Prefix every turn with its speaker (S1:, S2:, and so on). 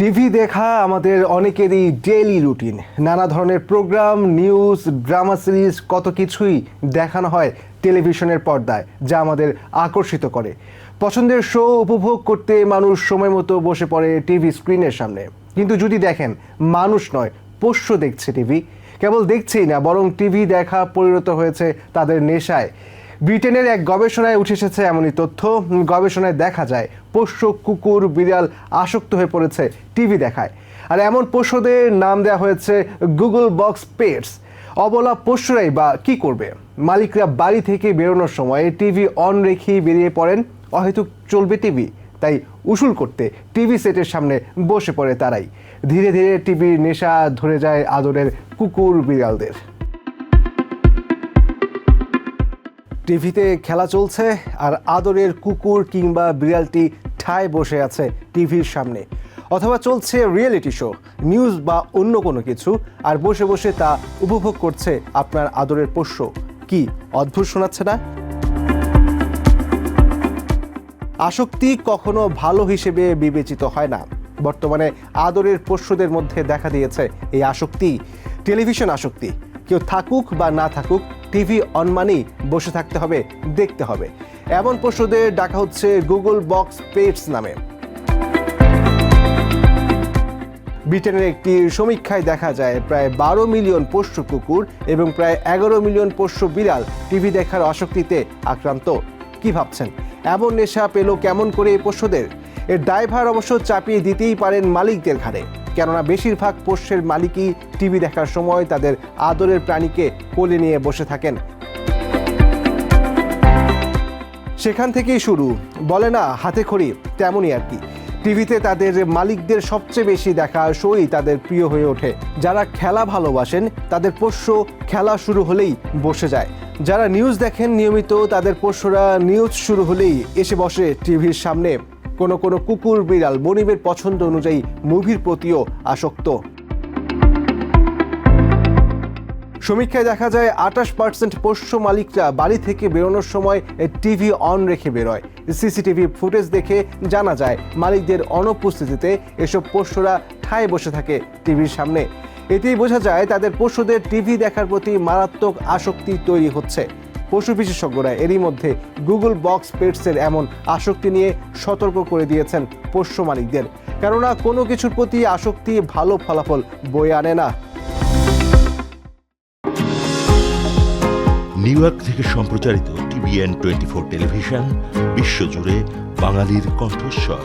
S1: TV দেখা আমাদের অনেকেরই ডেইলি রুটিন নানা ধরনের প্রোগ্রাম নিউজ ড্রামা সিরিজ কত কিছুই দেখানো হয় টেলিভিশনের পর্দায়, যা আমাদের আকর্ষিত করে। পছন্দের শো উপভোগ করতে মানুষ সময় মতো বসে পড়ে টিভি স্ক্রিনের সামনে। কিন্তু যদি দেখেন, মানুষ নয়, পোষ্য দেখছে টিভি। কেবল দেখছেই না, বরং টিভি দেখা পরিণত হয়েছে তাদের নেশায়। ব্রিটেনের এক গবেষণায় উঠে এসেছে এমনই তথ্য। গবেষণায় দেখা যায়, পোষ্য কুকুর, বিড়াল আসক্ত হয়ে পড়েছে টিভি দেখায়। আর এমন পোষ্যদের নাম দেওয়া হয়েছে গুগল বক্স পেটস অবলা পোষ্যরাই বা কি করবে? মালিকরা বাড়ি থেকে বেরোনোর সময় টিভি অন রেখেই বেরিয়ে পড়েন। অহেতুক চলবে টিভি, তাই উসুল করতে টিভি সেটের সামনে বসে পড়ে তারাই। ধীরে ধীরে টিভির নেশা ধরে যায় আদরের কুকুর বিড়ালদের টিভিতে খেলা চলছে আর আদরের কুকুর কিংবা বিড়ালটি ঠায় বসে আছে টিভির সামনে। অথবা চলছে রিয়েলিটি শো, নিউজ বা অন্য কোনো কিছু, আর বসে বসে তা উপভোগ করছে আপনার আদরের পোষ্য। কি অদ্ভুত শোনাচ্ছে না? আসক্তি কখনো ভালো হিসেবে বিবেচিত হয় না। বর্তমানে আদরের পোষ্যদের মধ্যে দেখা দিয়েছে এই আসক্তি। টেলিভিশন আসক্তি। কেউ থাকুক বা না থাকুক টিভি অন মানেই বসে থাকতে হবে, দেখতে হবে। এমন পশুদের ডাকা হচ্ছে গুগল বক্স পেটস নামে। ব্রিটেনের একটি সমীক্ষায় দেখা যায়, প্রায় বারো মিলিয়ন পোষ্য কুকুর এবং প্রায় এগারো মিলিয়ন পোষ্য বিড়াল টিভি দেখার আসক্তিতে আক্রান্ত। কি ভাবছেন? এমন নেশা পেল কেমন করে এই পোষ্যদের? এর দায়ভার অবশ্য চাপিয়ে দিতেই পারেন মালিকদের ঘাড়ে। কেননা বেশিরভাগ পোষ্যের মালিকই টিভি দেখার সময় তাদের আদরের প্রাণীকে কোলে নিয়ে বসে থাকেন। সেখান থেকেই শুরু। বলে না, হাতে খড়ি, তেমনই আর কি। টিভিতে তাদের মালিকদের সবচেয়ে বেশি দেখা শোই তাদের প্রিয় হয়ে ওঠে। যারা খেলা ভালোবাসেন, তাদের পোষ্য খেলা শুরু হলেই বসে যায়। যারা নিউজ দেখেন, নিয়মিত তাদের পোষ্যরা নিউজ শুরু হলেই এসে বসে টিভির সামনে। কোনো কোনো কুকুর, বিড়াল মনিবের পছন্দ অনুযায়ী মুভির প্রতিও আসক্ত। সমীক্ষায় দেখা যায়, আঠাশ পার্সেন্ট পোষ্য মালিকরা বাড়ি থেকে বেরোনোর সময় টিভি অন রেখে বেরোয়। সিসিটিভি ফুটেজ দেখে জানা যায়, মালিকদের অনুপস্থিতিতে এসব পোষ্যরা ঠায় বসে থাকে টিভির সামনে। এতেই বোঝা যায়, তাদের পশুদের টিভি দেখার প্রতি মারাত্মক আসক্তি তৈরি হচ্ছে। পশু বিশেষজ্ঞরা এরই মধ্যে গুগল বক্স পেটসের এমন আসক্তি নিয়ে সতর্ক করে দিয়েছেন পোষ্য মালিকদের। কেননা কোনো কিছুর প্রতি আসক্তি ভালো ফলাফল বয়ে আনে না।
S2: নিউ ইয়র্ক থেকে সম্প্রচারিত টিভিএন টোয়েন্টি ফোর টেলিভিশন, বিশ্বজুড়ে বাঙালির কণ্ঠস্বর।